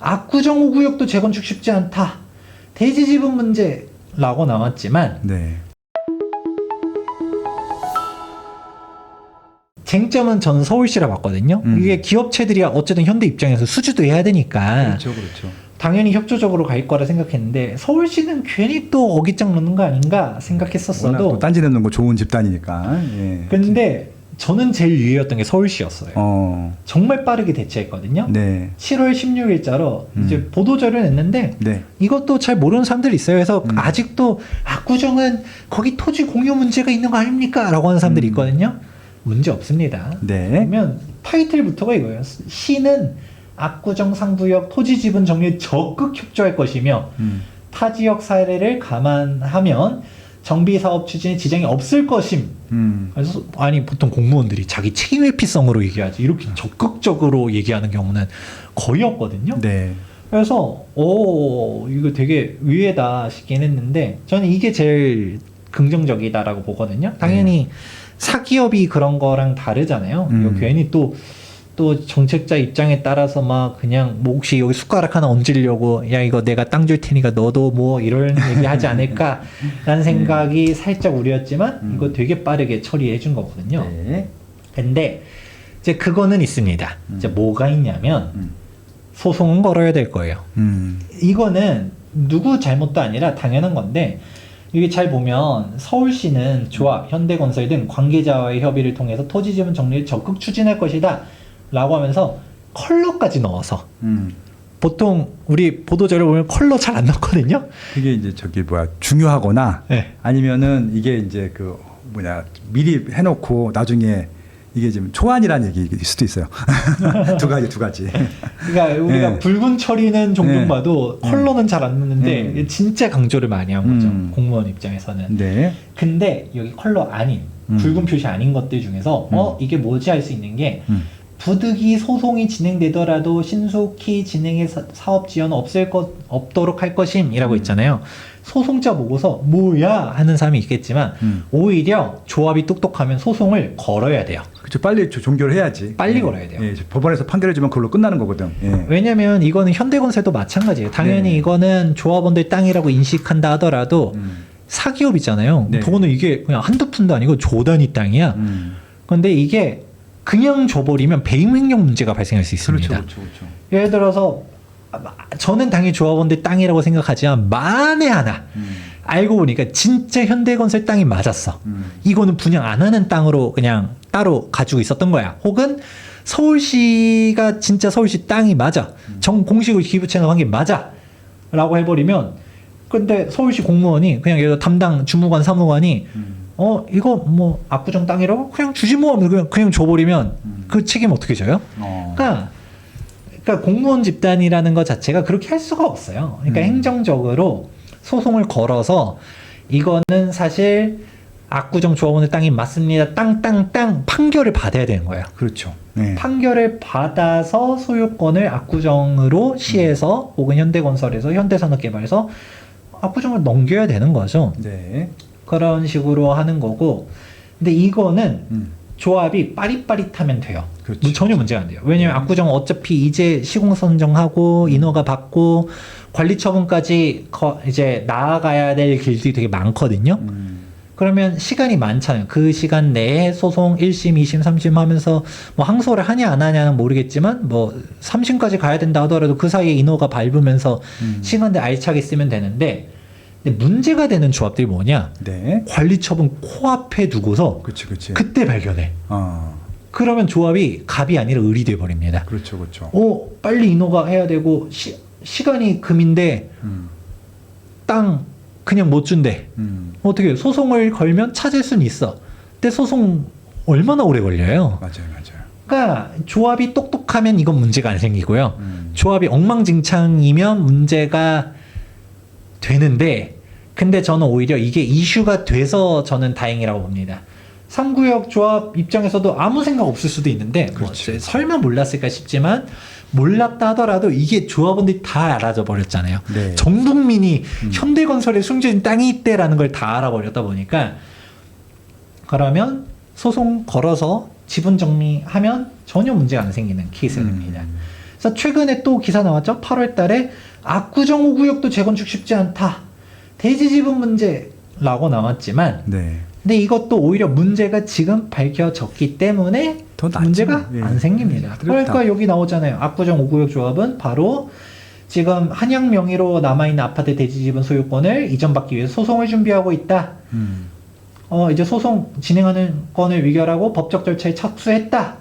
압구정 5구역도 재건축 쉽지 않다. 대지 지분 문제라고 나왔지만 네. 쟁점은 저는 서울시라 봤거든요. 음. 이게 기업체들이 어쨌든 현대 입장에서 수주도 해야 되니까 그렇죠, 그렇죠. 당연히 협조적으로 갈 거라 생각했는데 서울시는 괜히 또 어깃장 놓는 거 아닌가 생각했었어도 딴지 내는 거 좋은 집단이니까. 예. 근데 저는 제일 유의였던 게 서울시였어요. 어, 정말 빠르게 대처했거든요. 네, 7월 16일자로 음. 이제 보도자료 냈는데 네, 이것도 잘 모르는 사람들이 있어요. 그래서 음. 아직도 압구정은 거기 토지 공유 문제가 있는 거 아닙니까? 라고 하는 사람들이 음. 있거든요. 문제 없습니다. 네. 그러면 타이틀부터가 이거예요. 시는 압구정 상구역 토지 지분 정리에 적극 협조할 것이며 음, 타 지역 사례를 감안하면 정비 사업 추진에 지장이 없을 것임. 음, 그래서 아니 보통 공무원들이 자기 책임 회피성으로 얘기하지 이렇게 적극적으로 얘기하는 경우는 거의 없거든요. 네, 그래서 오 이거 되게 의외다 싶긴 했는데 저는 이게 제일 긍정적이다라고 보거든요. 당연히 사기업이 그런 거랑 다르잖아요. 음. 괜히 또 또 정책자 입장에 따라서 막 그냥 뭐 혹시 여기 숟가락 하나 얹으려고 야 이거 내가 땅 줄 테니까 너도 뭐 이런 얘기 하지 않을까라는 생각이 살짝 우려였지만 음. 이거 되게 빠르게 처리해 준 거거든요. 네. 근데 이제 그거는 있습니다. 이제 음. 뭐가 있냐면 음, 소송은 걸어야 될 거예요. 음, 이거는 누구 잘못도 아니라 당연한 건데 이게 잘 보면 서울시는 조합, 현대건설 등 관계자와의 협의를 통해서 토지 지분 정리를 적극 추진할 것이다 라고 하면서 컬러까지 넣어서 음. 보통 우리 보도자료 보면 컬러 잘 안 넣거든요. 그게 이제 저기 뭐야 중요하거나 네. 아니면은 이게 이제 그 뭐냐 미리 해놓고 나중에 이게 지금 초안이라는 얘기일 수도 있어요. 두 가지 두 가지. 그러니까 우리가 네. 붉은 처리는 종종 네. 봐도 컬러는 잘 안 넣는데 네. 진짜 강조를 많이 한 거죠. 음. 공무원 입장에서는. 네. 근데 여기 컬러 아닌 음. 붉은 표시 아닌 것들 중에서 어 이게 뭐지 할 수 있는 게 음. 부득이 소송이 진행되더라도 신속히 진행해 사- 사업 지연 없을 것 없도록 할 것임이라고 음. 있잖아요. 소송자 보고서 뭐야 하는 사람이 있겠지만 음. 오히려 조합이 똑똑하면 소송을 걸어야 돼요. 그렇죠. 빨리 조- 종결을 해야지. 빨리 예. 걸어야 돼요. 예, 법원에서 판결해주면 그걸로 끝나는 거거든. 예. 왜냐면 이거는 현대건설도 마찬가지예요. 당연히 네. 이거는 조합원들 땅이라고 인식한다 하더라도 음. 사기업이잖아요. 네. 그거는 이게 그냥 한두 푼도 아니고 조 단위 땅이야. 음. 근데 이게 그냥 줘버리면 배임 횡령 문제가 발생할 수 있습니다. 그렇죠, 그렇죠, 그렇죠. 예를 들어서 아, 저는 당연히 조합원들 땅이라고 생각하지만 만에 하나 음. 알고 보니까 진짜 현대건설 땅이 맞았어. 음. 이거는 분양 안 하는 땅으로 그냥 따로 가지고 있었던 거야. 혹은 서울시가 진짜 서울시 땅이 맞아. 정 공식으로 기부채 나한 게 맞아. 라고 해버리면 근데 서울시 공무원이 그냥 예를 들어 담당 주무관 사무관이 음. 어 이거 뭐 압구정 땅이라고 그냥 주지 뭐 하면 그냥 그냥 줘버리면 음. 그 책임 어떻게 져요? 어. 그러니까 그러니까 공무원 집단이라는 것 자체가 그렇게 할 수가 없어요. 그러니까 음. 행정적으로 소송을 걸어서 이거는 사실 압구정 조합원의 땅이 맞습니다. 땅땅땅 판결을 받아야 되는 거예요. 그렇죠. 네. 판결을 받아서 소유권을 압구정으로 시에서 혹은 현대건설에서 현대산업개발에서 압구정을 넘겨야 되는 거죠. 네. 그런 식으로 하는 거고. 근데 이거는 음. 조합이 빠릿빠릿하면 돼요. 그렇죠. 뭐 전혀 문제가 안 돼요. 왜냐면 음. 압구정 어차피 이제 시공 선정하고 인허가 받고 관리 처분까지 거- 이제 나아가야 될 길들이 되게 많거든요. 음. 그러면 시간이 많잖아요. 그 시간 내에 소송 1심, 2심, 3심 하면서 뭐 항소를 하냐 안 하냐는 모르겠지만 뭐 3심까지 가야 된다 하더라도 그 사이에 인허가 밟으면서 음. 시간대 알차게 쓰면 되는데 근데 문제가 되는 조합들이 뭐냐? 네. 관리 처분 코앞에 두고서 그렇지, 그렇지. 그때 발견해. 어. 그러면 조합이 갑이 아니라 을이 돼 버립니다. 그렇죠, 그렇죠. 어, 빨리 인허가 해야 되고 시, 시간이 금인데 음. 땅 그냥 못 준대. 음. 어떻게? 소송을 걸면 찾을 수는 있어. 근데 소송 얼마나 오래 걸려요? 맞아요, 맞아요. 그러니까 조합이 똑똑하면 이건 문제가 안 생기고요. 음. 조합이 엉망진창이면 문제가 되는데 근데 저는 오히려 이게 이슈가 돼서 저는 다행이라고 봅니다. 3구역 조합 입장에서도 아무 생각 없을 수도 있는데 뭐 그렇지. 설마 몰랐을까 싶지만 몰랐다 하더라도 이게 조합원들이 다 알아져 버렸잖아요. 네. 전 국민이 음. 현대건설에 숨겨진 땅이 있대라는 걸 다 알아버렸다 보니까 그러면 소송 걸어서 지분 정리하면 전혀 문제가 안 생기는 케이스가 음. 그래서 최근에 또 기사 나왔죠. 8월 달에 압구정 5구역도 재건축 쉽지 않다. 대지 지분 문제라고 나왔지만 네. 근데 이것도 오히려 문제가 지금 밝혀졌기 때문에. 문제가 예. 안 생깁니다. 그렇다. 그러니까 여기 나오잖아요. 압구정 5구역 조합은 바로 지금 한양 명의로 남아있는 아파트 대지 지분 소유권을 이전받기 위해서 소송을 준비하고 있다. 음. 어, 이제 소송 진행하는 건을 위결하고 법적 절차에 착수했다.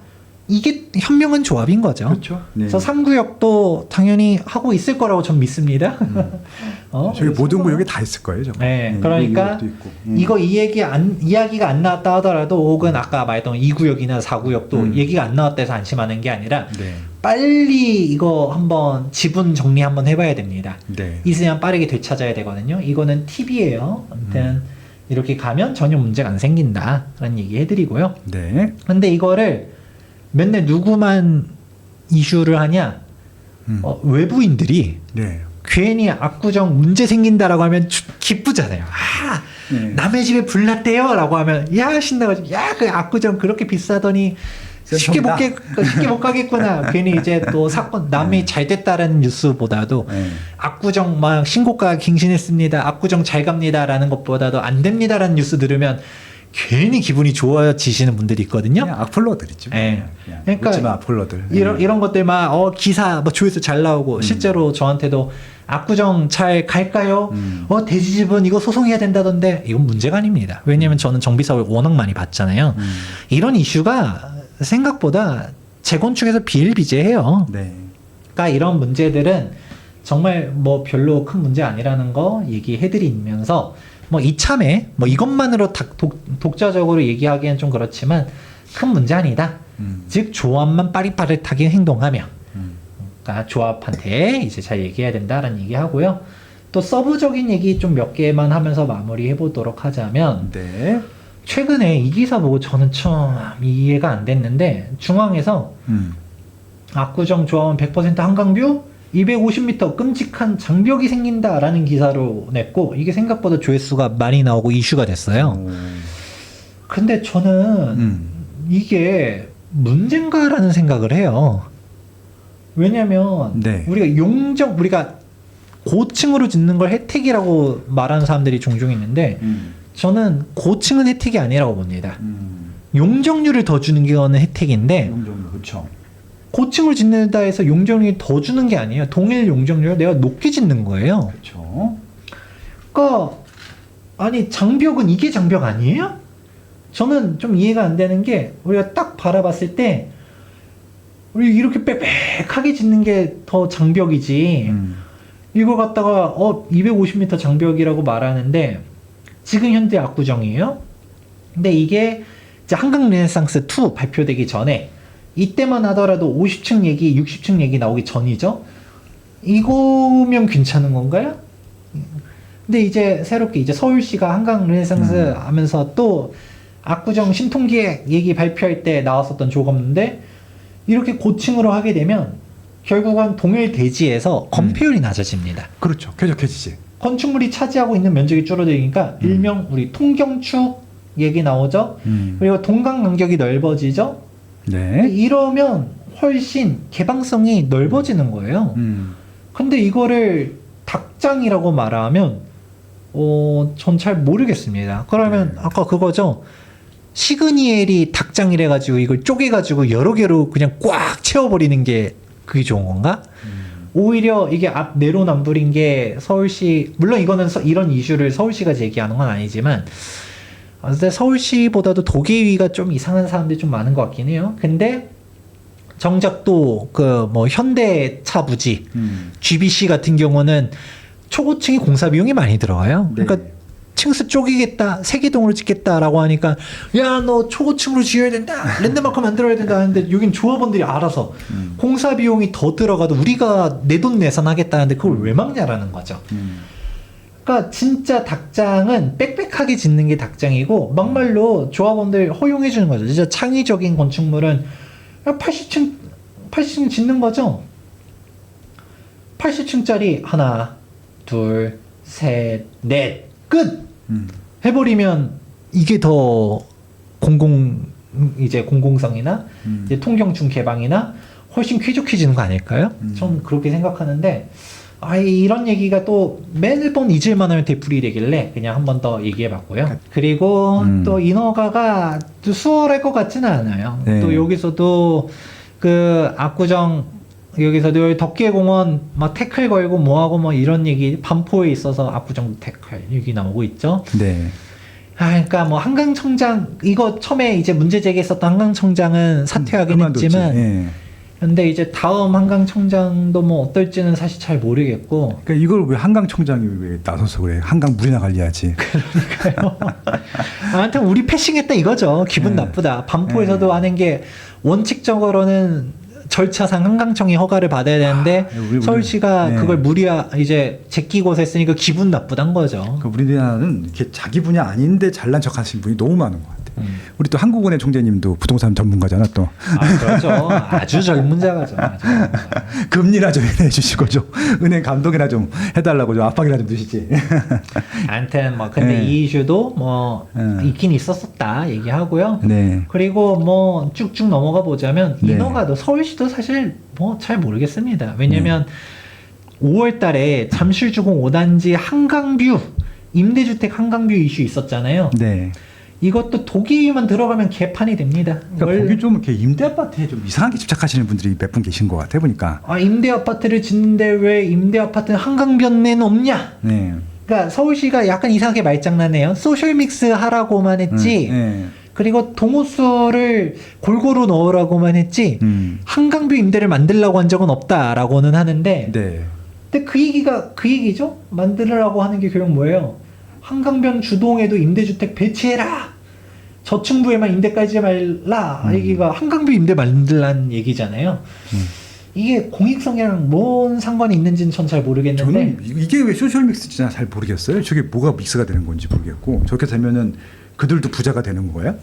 이게 현명한 조합인 거죠. 그렇죠. 네. 그래서 3구역도 당연히 하고 있을 거라고 전 믿습니다. 어, 저기 모든 구역에 다 있을 거예요. 저거. 네, 그러니까 이것도 있고. 음. 이거 이 얘기 안 이야기가 안 나왔다 하더라도 혹은 아까 말했던 2구역이나 4구역도 음. 얘기가 안 나왔다 해서 안심하는 게 아니라 네. 빨리 이거 한번 지분 정리 한번 해봐야 됩니다. 네. 있으면 빠르게 되찾아야 되거든요. 이거는 팁이에요. 아무튼 음. 이렇게 가면 전혀 문제가 안 생긴다라는 얘기 해드리고요. 네. 근데 이거를 맨날 누구만 이슈를 하냐? 음. 어, 외부인들이 네. 괜히 압구정 문제 생긴다라고 하면 주- 기쁘잖아요. 아, 네. 남의 집에 불났대요라고 하면 야 신나가지고 야그 압구정 그렇게 비싸더니 쉽게 못. 게, 쉽게 못 가겠구나. 괜히 이제 또 사건 남이 잘 됐다는 뉴스보다도 네. 압구정 막 신고가 갱신했습니다. 압구정 잘 갑니다라는 것보다도 안 됩니다라는 뉴스 들으면 괜히 기분이 좋아지시는 분들이 있거든요. 악플러들이죠. 네. 그냥 그러니까 악플러들. 이런 네. 이런 것들만 어 기사 뭐 조회수 잘 나오고 음. 실제로 저한테도 압구정 잘 갈까요? 음. 어 대지집은 이거 소송해야 된다던데 이건 문제가 아닙니다. 왜냐하면 저는 정비 사업을 워낙 많이 봤잖아요. 음. 이런 이슈가 생각보다 재건축에서 비일비재해요. 네. 그러니까 이런 문제들은 정말 뭐 별로 큰 문제 아니라는 거 얘기해드리면서 뭐 이참에 뭐 이것만으로 다- 독, 독자적으로 얘기하기엔 좀 그렇지만 큰 문제 아니다. 음. 즉 조합만 빠릿빠릿하게 행동하며 음. 그러니까 조합한테 이제 잘 얘기해야 된다라는 얘기하고요. 또 서브적인 얘기 좀 몇 개만 하면서 마무리해 보도록 하자면 네. 최근에 이 기사 보고 저는 참 이해가 안 됐는데 중앙에서 음. 압구정 조합원 100% 한강뷰 250m 끔찍한 장벽이 생긴다라는 기사로 냈고 이게 생각보다 조회수가 많이 나오고 이슈가 됐어요. 오. 근데 저는 음. 이게 문제인가라는 생각을 해요. 왜냐면 네. 우리가 용적 우리가 고층으로 짓는 걸 혜택이라고 말하는 사람들이 종종 있는데 음. 저는 고층은 혜택이 아니라고 봅니다. 음. 용적률을 더 주는 거는 혜택인데 용적률 그렇죠. 고층을 짓는다 해서 용적률 더 주는 게 아니에요. 동일 용적률을 내가 높게 짓는 거예요. 그렇죠. 그러니까 아니 장벽은 이게 장벽 아니에요? 저는 좀 이해가 안 되는 게 우리가 딱 바라봤을 때 우리 이렇게 빽빽하게 짓는 게 더 장벽이지 음. 이걸 갖다가 어 250m 장벽이라고 말하는데 지금 현재 압구정이에요. 근데 이게 이제 한강 르네상스 2 발표되기 전에 이때만 하더라도 50층 얘기, 60층 얘기 나오기 전이죠. 이거면 괜찮은 건가요? 근데 이제 새롭게 이제 서울시가 한강 르네상스 음. 하면서 또 압구정 신통기획 얘기 발표할 때 나왔었던 조건인데 이렇게 고층으로 하게 되면 결국은 동일 대지에서 건폐율이 낮아집니다. 그렇죠. 쾌적해지지. 건축물이 차지하고 있는 면적이 줄어들니까 음. 일명 우리 통경축 얘기 나오죠. 음. 그리고 동강 간격이 넓어지죠. 네. 이러면 훨씬 개방성이 넓어지는 거예요. 음. 근데 이거를 닭장이라고 말하면 어, 전 잘 모르겠습니다. 그러면 네. 아까 그거죠. 시그니엘이 닭장이래 가지고 이걸 쪼개 가지고 여러 개로 그냥 꽉 채워 버리는 게 그게 좋은 건가? 음. 오히려 이게 앞 내로남불인 게 서울시 물론 이거는 서- 이런 이슈를 서울시가 제기하는 건 아니지만 어, 근데 서울시보다도 도계위가 좀 이상한 사람들이 좀 많은 것 같긴 해요. 근데 정작 또 그 뭐 현대차 부지 음. GBC 같은 경우는 초고층이 공사 비용이 많이 들어가요. 네. 그러니까 층수 쪼개겠다, 세계동으로 짓겠다라고 하니까 야 너 초고층으로 지어야 된다, 랜드마크 만들어야 된다 하는데 여긴 조합원들이 알아서 음. 공사 비용이 더 들어가도 우리가 내 돈 내산 하겠다는데 그걸 왜 막냐라는 거죠. 음. 그러니까 진짜 닭장은 빽빽하게 짓는 게 닭장이고 막말로 조합원들 허용해 주는 거죠. 진짜 창의적인 건축물은 80층 80층 짓는 거죠. 80층짜리 하나, 둘, 셋, 넷, 끝 음. 해버리면 이게 더 공공 이제 공공성이나 음. 이제 통경충 개방이나 훨씬 쾌적해지는 거 아닐까요? 음. 전 그렇게 생각하는데 아 이런 얘기가 또 매번 잊을만 하면 되풀이 되길래 그냥 한 번 더 얘기해 봤고요. 그리고 음. 또 인허가가 또 수월할 것 같지는 않아요. 네. 또 여기서도 그 압구정 여기서도 덕계공원 막 태클 걸고 뭐하고 뭐 이런 얘기 반포에 있어서 압구정 태클 얘기 나오고 있죠. 네. 아, 그러니까 뭐 한강청장 이거 처음에 이제 문제 제기했었던 한강청장은 사퇴하긴 그만뒀지. 했지만, 예. 근데 이제 다음 한강청장도 뭐 어떨지는 사실 잘 모르겠고. 그러니까 이걸 왜 한강 청장이 왜 나서서 그래? 한강 물이나 관리하지. 아무튼 우리 패싱했다 이거죠. 기분 네. 나쁘다. 반포에서도 네. 하는 게 원칙적으로는 절차상 한강청이 허가를 받아야 되는데 아, 우리- 서울시가 네. 그걸 무리하 이제 제끼고서 했으니까 기분 나쁘단 거죠. 그 우리나라는 이렇게 자기 분야 아닌데 잘난 척하시는 분이 너무 많은 것 같아. 음. 우리 또 한국은행 총재님도 부동산 전문가잖아 또. 아, 그렇죠. 아주 젊은 자가죠. 금리나 좀 해주시고 좀 은행 감독이나 좀 해달라고 좀 압박이나 좀 드시지. 아무튼 뭐 근데 네. 이 이슈도 뭐 네. 있긴 있었었다 얘기하고요. 네. 그리고 뭐 쭉쭉 넘어가 보자면 네. 인허가도 서울시도 사실 뭐 잘 모르겠습니다. 왜냐면 5월 달에 잠실주공 5단지 한강뷰 임대주택 한강뷰 이슈 있었잖아요. 네. 이것도 도기만 들어가면 개판이 됩니다. 그러니까 원래- 거기 좀 이렇게 임대 아파트에 좀 이상하게 집착하시는 분들이 몇 분 계신 것 같아 보니까. 아 임대 아파트를 짓는데 왜 임대 아파트는 한강변에는 없냐? 네. 그러니까 서울시가 약간 이상하게 말장난해요. 소셜 믹스 하라고만 했지. 음, 네. 그리고 동호수를 골고루 넣으라고만 했지. 음. 한강뷰 임대를 만들라고 한 적은 없다라고는 하는데. 네. 근데 그 얘기가 그 얘기죠? 만들라고 하는 게 결국 뭐예요? 한강변 주동에도 임대주택 배치해라. 저층부에만 임대 깔지 말라. 음. 얘기가 한강뷰 임대 만들라는 얘기잖아요. 음. 이게 공익성이랑 뭔 상관이 있는지는 전 잘 모르겠는데. 저는 이- 이게 왜 소셜 믹스인지 잘 모르겠어요. 저게 뭐가 믹스가 되는 건지 모르겠고 저렇게 되면은 그들도 부자가 되는 거예요?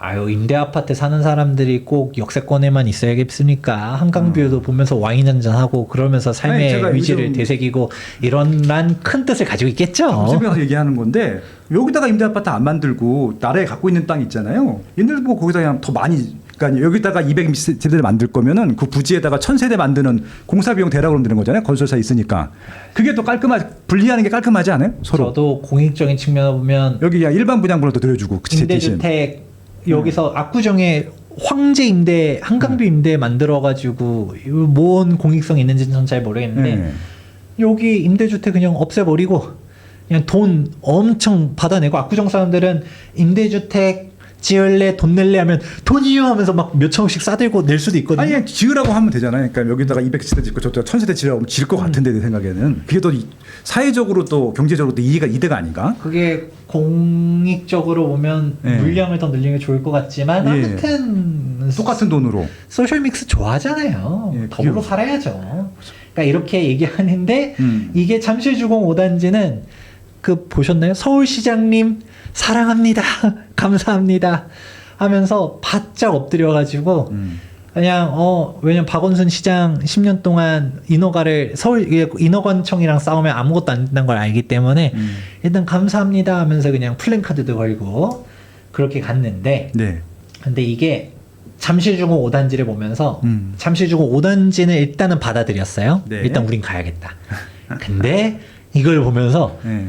아유 임대 아파트 사는 사람들이 꼭 역세권에만 있어야겠습니까? 한강뷰도 보면서 와인 한잔 하고 그러면서 삶의 음. 아니, 요즘- 되새기고 이런란 큰 뜻을 가지고 있겠죠. 무슨에서 얘기하는 건데 여기다가 임대 아파트 안 만들고 나라에 갖고 있는 땅 있잖아요. 얘네들 뭐 거기다 그냥 더 많이 그러니까 여기다가 200세대를 만들 거면은 그 부지에다가 1000세대 만드는 공사 비용 대라 그러면 되는 거잖아요. 건설사 있으니까. 그게 또 깔끔하 분리하는 게 깔끔하지 않아요? 서로. 저도 공익적인 측면을 보면 여기 그냥 일반 분양분으로 늘려주고 그 대신. 임대주택 여기서 압구정에 황제 임대 한강뷰 임대 만들어 가지고 뭔 공익성이 있는지는 전 잘 모르겠는데 네. 여기 임대주택 그냥 없애버리고 그냥 돈 엄청 받아내고 압구정 사람들은 임대주택 지을래 돈 낼래 하면 돈이요 하면서 막 몇 천억씩 싸들고 낼 수도 있거든요. 아니 그냥 지으라고 하면 되잖아요. 그러니까 여기다가 200세대 짓고 저기다 1000세대 지으라고 하면 지을 것 같은데 내 생각에는 그게 더 이- 사회적으로 또 경제적으로 또 이해가 이득 아닌가? 그게 공익적으로 보면 네. 물량을 더 늘리는 게 좋을 것 같지만 예. 아무튼 똑같은 돈으로. 소셜 믹스 좋아하잖아요. 예, 더불어 그게- 살아야죠. 그러니까 이렇게 얘기하는데 음. 이게 잠실주공 5단지는 그 보셨나요? 서울시장님 사랑합니다. 감사합니다. 하면서 바짝 엎드려가지고 음. 그냥 어 왜냐면 박원순 시장 10년 동안 인허가를 서울 이게 인허관청이랑 싸우면 아무것도 안 된다는 걸 알기 때문에 음. 일단 감사합니다 하면서 그냥 플랜카드도 걸고 그렇게 갔는데 네. 근데 이게 잠실주공 5단지를 보면서 음. 잠실주공 5단지는 일단은 받아들였어요. 네. 일단 우린 가야겠다. 근데 이걸 보면서 네.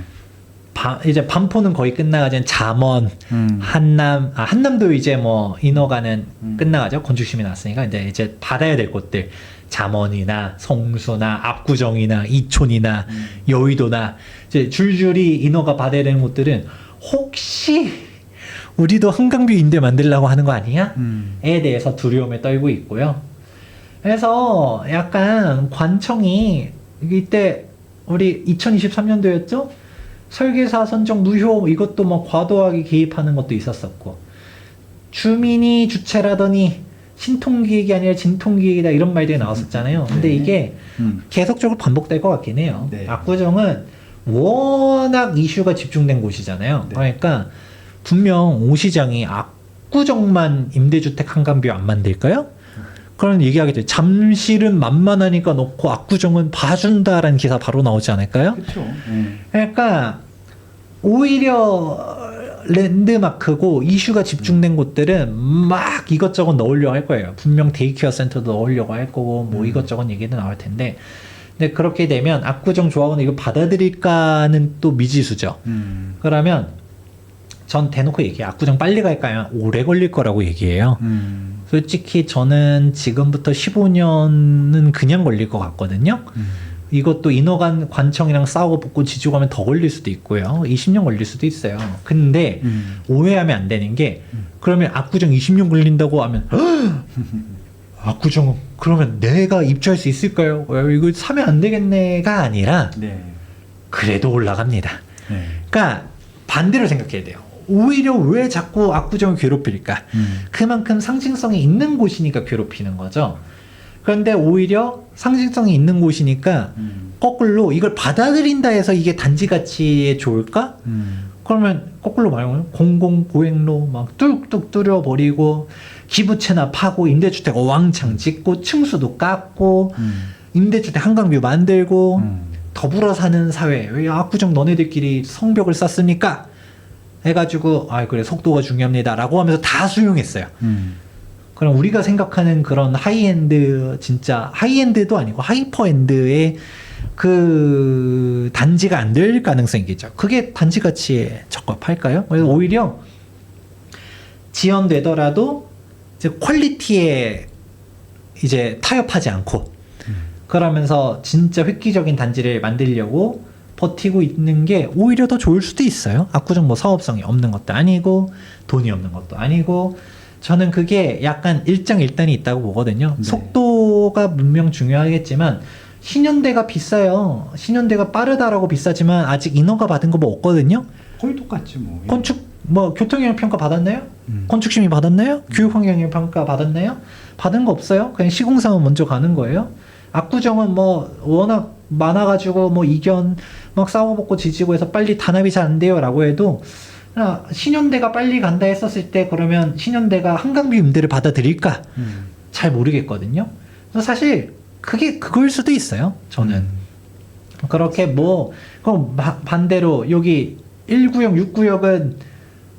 바- 이제 반포는 거의 끝나가지 잠원, 음. 한남, 아, 한남도 이제 뭐 인허가는 음. 끝나가죠. 건축심이 났으니까 근데 이제 받아야 될 곳들 잠원이나 성수나 압구정이나 이촌이나 음. 여의도나 이제 줄줄이 인허가 받아야 되는 곳들은 혹시 우리도 한강뷰 임대 만들려고 하는 거 아니야? 음. 에 대해서 두려움에 떨고 있고요. 그래서 약간 관청이 이때 우리 2023년도였죠? 설계사 선정 무효 이것도 뭐 과도하게 개입하는 것도 있었었고 주민이 주체라더니 신통기획이 아니라 진통기획이다 이런 말들이 나왔었잖아요. 근데 네. 이게 음. 계속적으로 반복될 것 같긴 해요. 네. 압구정은 워낙 이슈가 집중된 곳이잖아요. 네. 그러니까 분명 오 시장이 압구정만 임대주택 한간뷰 안 만들까요? 그런 얘기하겠죠. 잠실은 만만하니까 놓고 압구정은 봐준다라는 기사 바로 나오지 않을까요? 그렇죠. 그러니까 오히려 랜드마크고 이슈가 집중된 곳들은 막 이것저것 넣으려고 할 거예요. 분명 데이케어 센터도 넣으려고 할 거고 뭐 이것저것 얘기도 나올 텐데. 근데 그렇게 되면 압구정 조합원은 이거 받아들일까는 또 미지수죠. 음. 그러면 전 대놓고 얘기해. 압구정 빨리 갈까요? 오래 걸릴 거라고 얘기해요. 음. 솔직히 저는 지금부터 15년은 그냥 걸릴 것 같거든요. 음. 이것도 인허간 관청이랑 싸우고 붙고 지지고 하면 더 걸릴 수도 있고요. 20년 걸릴 수도 있어요. 근데 음. 오해하면 안 되는 게 그러면 압구정 20년 걸린다고 하면 압구정 그러면 내가 입주할 수 있을까요? 어, 이거 사면 안 되겠네가 아니라 네. 그래도 올라갑니다. 네. 그러니까 반대로 생각해야 돼요. 오히려 왜 자꾸 압구정을 괴롭힐까? 음. 그만큼 상징성이 있는 곳이니까 괴롭히는 거죠. 그런데 오히려 상징성이 있는 곳이니까 음. 거꾸로 이걸 받아들인다 해서 이게 단지 가치에 좋을까? 음. 그러면 거꾸로 말하면 공공 보행로 막 뚝뚝 뚫어버리고 기부채나 파고 임대주택 어왕창 짓고 층수도 깎고 음. 임대주택 한강뷰 만들고 음. 더불어 사는 사회 왜 압구정 너네들끼리 성벽을 쌓습니까? 해가지고 아 그래 속도가 중요합니다라고 하면서 다 수용했어요. 음. 그럼 우리가 생각하는 그런 하이엔드 진짜 하이엔드도 아니고 하이퍼엔드의 그 단지가 안 될 가능성이 있겠죠. 그게 단지 가치에 적합할까요? 그래서 오히려 지연되더라도 이제 퀄리티에 이제 타협하지 않고 그러면서 진짜 획기적인 단지를 만들려고 버티고 있는 게 오히려 더 좋을 수도 있어요. 압구정 뭐 사업성이 없는 것도 아니고 돈이 없는 것도 아니고 저는 그게 약간 일장일단이 있다고 보거든요. 네. 속도가 분명 중요하겠지만 신현대가 비싸요. 신현대가 빠르다라고 비싸지만 아직 인허가 받은 거 뭐 없거든요. 거의 똑같지 뭐. 건축 뭐 교통영향 평가 받았나요? 음. 건축 심의 받았나요? 교육 환경영 평가 받았나요? 받은 거 없어요. 그냥 시공사만 먼저 가는 거예요. 압구정은 뭐 워낙 많아가지고 뭐 이견 막 싸워먹고 지지고 해서 빨리 단합이 잘 안 돼요라고 해도 아, 신현대가 빨리 간다 했었을 때 그러면 신현대가 한강뷰 임대를 받아들일까? 음. 잘 모르겠거든요. 그래서 사실 그게 그걸 수도 있어요. 저는 음. 그렇게 뭐 그럼 마- 반대로 여기 1구역, 6구역은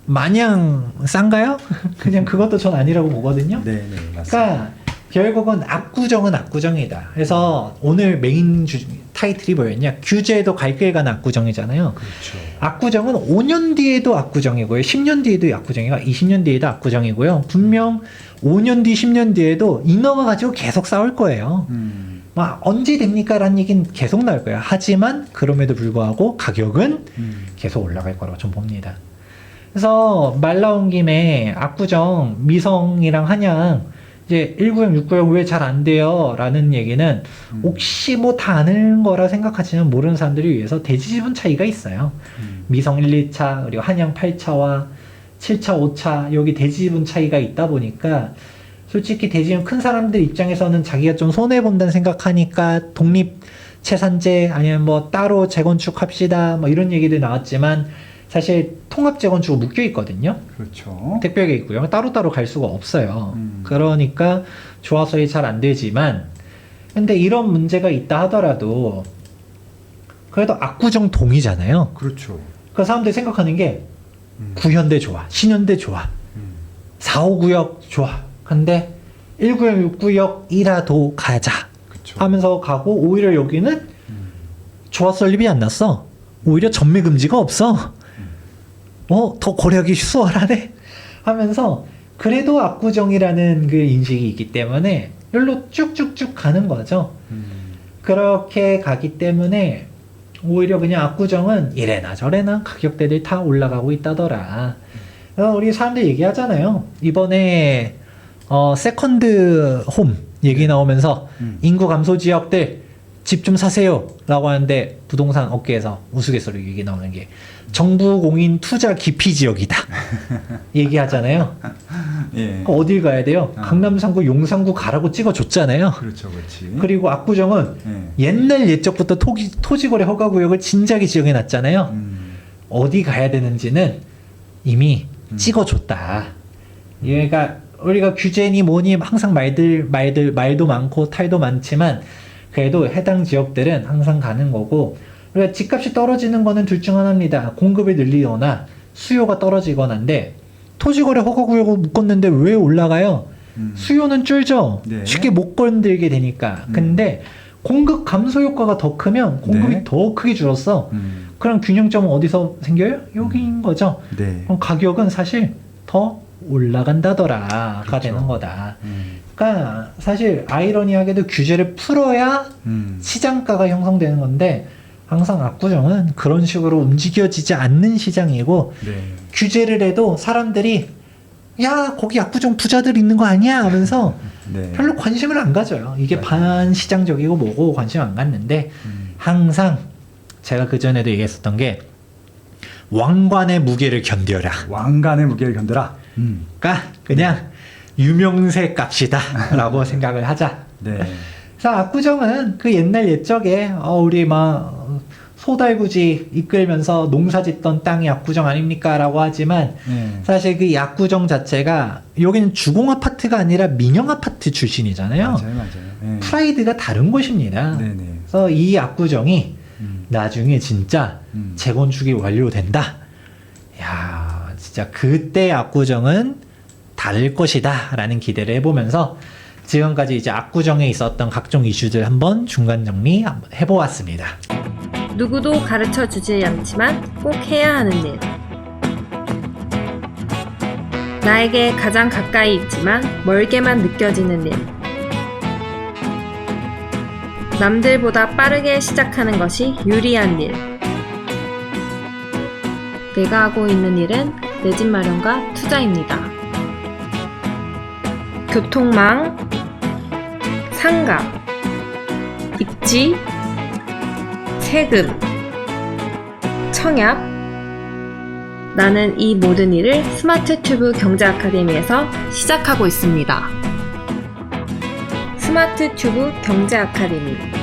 마냥 싼가요? 그냥 그것도 전 아니라고 보거든요. 네, 네, 맞습니다. 그러니까 결국은 압구정은 압구정이다. 그래서 오늘 메인 주, 타이틀이 뭐였냐? 규제도 갈길 가는 압구정이잖아요. 그렇죠. 압구정은 5년 뒤에도 압구정이고요. 10년 뒤에도 압구정이고 20년 뒤에도 압구정이고요. 분명 5년 뒤, 10년 뒤에도 인허가 가지고 계속 싸울 거예요. 음. 막 언제 됩니까? 라는 얘기는 계속 나올 거예요. 하지만 그럼에도 불구하고 가격은 음. 계속 올라갈 거라고 좀 봅니다. 그래서 말 나온 김에 압구정, 미성이랑 한양 이제 1구역, 6구역 왜잘 안 돼요? 라는 얘기는 음. 혹시 뭐 다 아는 거라 생각하지만 모르는 사람들을 위해서 대지 지분 차이가 있어요. 음. 미성 1, 2차 그리고 한양 8차와 7차, 5차 여기 대지분 차이가 있다 보니까 솔직히 대지분 큰 사람들 입장에서는 자기가 좀 손해 본다는 생각하니까 독립 채산제 아니면 뭐 따로 재건축합시다 뭐 이런 얘기들 나왔지만 사실 통합 재건축 묶여 있거든요. 그렇죠. 택벽에 있고요. 따로따로 갈 수가 없어요. 음. 그러니까 조합설이 잘 안 되지만 근데 이런 문제가 있다 하더라도 그래도 압구정 동이잖아요. 그렇죠. 그 사람들이 생각하는 게 음. 구현대 좋아, 신현대 좋아, 음. 4, 5구역 좋아. 근데 1구역, 6구역이라도 가자 그렇죠. 하면서 가고 오히려 여기는 음. 조합 설립이 안 났어. 오히려 전매 금지가 없어. 어, 더 거래하기 수월하네. 하면서 그래도 압구정이라는 그 인식이 있기 때문에 여기로 쭉쭉쭉 가는 거죠. 음. 그렇게 가기 때문에 오히려 그냥 압구정은 이래나 저래나 가격대들이 다 올라가고 있다더라. 그래서 우리 사람들 얘기하잖아요. 이번에 어, 세컨드 홈 얘기 나오면서 음. 인구 감소 지역들 집 좀 사세요 라고 하는데 부동산 업계에서 우스갯소리 얘기 나오는 게 정부 공인 투자 기피 지역이다 얘기하잖아요 예. 그럼 어딜 가야 돼요? 아. 강남 3구 용산구 가라고 찍어줬잖아요 그렇죠, 그렇지. 그리고 압구정은 예. 옛날 옛적부터 토기, 토지거래 허가 구역을 진작에 지정해 놨잖아요 음. 어디 가야 되는지는 이미 음. 찍어줬다. 얘가 우리가 규제니 뭐니 항상 말들 말들 말도 많고 탈도 많지만 그래도 해당 지역들은 항상 가는 거고 우리가 집값이 떨어지는 거는 둘 중 하나입니다. 공급을 늘리거나 수요가 떨어지거나인데 토지거래 허가구역으로 묶었는데 왜 올라가요? 음. 수요는 줄죠. 네. 쉽게 못 건들게 되니까. 음. 근데 공급 감소 효과가 더 크면 공급이 네. 더 크게 줄었어. 음. 그럼 균형점은 어디서 생겨요? 여기인 거죠. 네. 그럼 가격은 사실 더 올라간다더라가 그렇죠. 되는 거다. 음. 그러니까 사실 아이러니하게도 규제를 풀어야 음. 시장가가 형성되는 건데 항상 압구정은 그런 식으로 움직여지지 않는 시장이고 네. 규제를 해도 사람들이 야 거기 압구정 부자들 있는 거 아니야 하면서 네. 별로 관심을 안 가져요. 이게 맞아요. 반시장적이고 뭐고 관심 안 갖는데 음. 항상 제가 그 전에도 얘기했었던 게 왕관의 무게를 견뎌라. 왕관의 무게를 견뎌라. 음. 그러니까 그냥 유명세 값이다라고 생각을 하자. 네. 그래서 압구정은 그 옛날 옛적에 어, 우리 막 소달구지 이끌면서 농사짓던 땅이 압구정 아닙니까라고 하지만 네. 사실 그 압구정 자체가 여기는 주공 아파트가 아니라 민영 아파트 출신이잖아요. 맞아요, 맞아요. 네. 프라이드가 다른 곳입니다. 네 네. 그래서 이 압구정이 음. 나중에 진짜 음. 재건축이 완료된다. 야, 진짜 그때 압구정은 다를 것이다 라는 기대를 해보면서 지금까지 이제 압구정에 있었던 각종 이슈들 한번 중간 정리 한번 해보았습니다. 누구도 가르쳐 주지 않지만 꼭 해야 하는 일. 나에게 가장 가까이 있지만 멀게만 느껴지는 일. 남들보다 빠르게 시작하는 것이 유리한 일. 내가 하고 있는 일은 내 집 마련과 투자입니다. 교통망, 상가, 입지, 세금, 청약. 나는 이 모든 일을 스마트 튜브 경제 아카데미에서 시작하고 있습니다. 스마트 튜브 경제 아카데미.